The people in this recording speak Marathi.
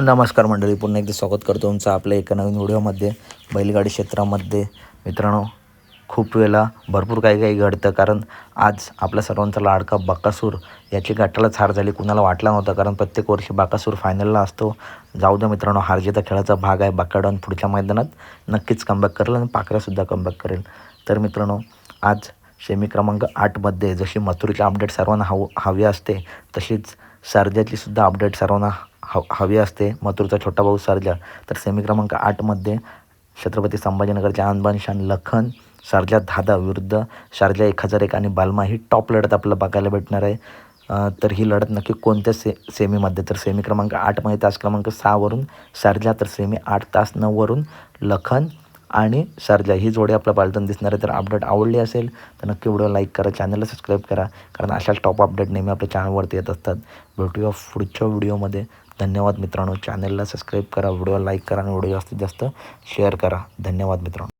नमस्कार मंडळी पुन्हा एकदा स्वागत करतो तुमचं आपल्या एका नवीन व्हिडिओमध्ये. बैलगाडी क्षेत्रामध्ये मित्रांनो खूप वेळेला भरपूर काही काही घडतं कारण आज आपल्या सर्वांचा लाडका बाकासूर याची गटालाच हार झाली कुणाला वाटला नव्हता कारण प्रत्येक वर्षी बाकासूर फायनलला असतो. जाऊ द्या मित्रांनो हारजीता खेळाचा भाग आहे बाकाडॉन पुढच्या मैदानात नक्कीच कमबॅक करेल आणि पाकऱ्यासुद्धा कमबॅक करेल. तर मित्रांनो आज सेमी क्रमांक आठमध्ये जशी मथुरीची अपडेट सर्वांना हव हवी असते तशीच सर्जाची सुद्धा अपडेट सर्वांना हव हवी असते. मथुरचा छोटा भाऊ सर्जा. तर सेमी क्रमांक आठमध्ये छत्रपती संभाजीनगरचे आणबान शान लखन सर्जा धादा विरुद्ध शारजा एक हजार एक आणि बालमा ही टॉप लढत आपल्याला बघायला भेटणार आहे. तर ही लढत नक्की कोणत्या से सेमीमध्ये? तर सेमी क्रमांक आठमध्ये तास क्रमांक सहावरून शारजा तर सेमी आठ तास नऊवरून लखन आणि शारजा ही जोडी आपल्या पालटून दिसणार आहे. तर अपडेट आवडली असेल तर नक्की व्हिडिओ लाईक करा चॅनलला सबस्क्राईब करा. कारण अशाच टॉप अपडेट नेहमी आपल्या चॅनलवरती येत असतात. भेटूया पुढच्या व्हिडिओमध्ये धन्यवाद मित्रांनो. चॅनलला सबस्क्राईब करा व्हिडिओ लाईक करा आणि व्हिडिओ जास्तीत जास्त शेअर करा. धन्यवाद मित्रांनो.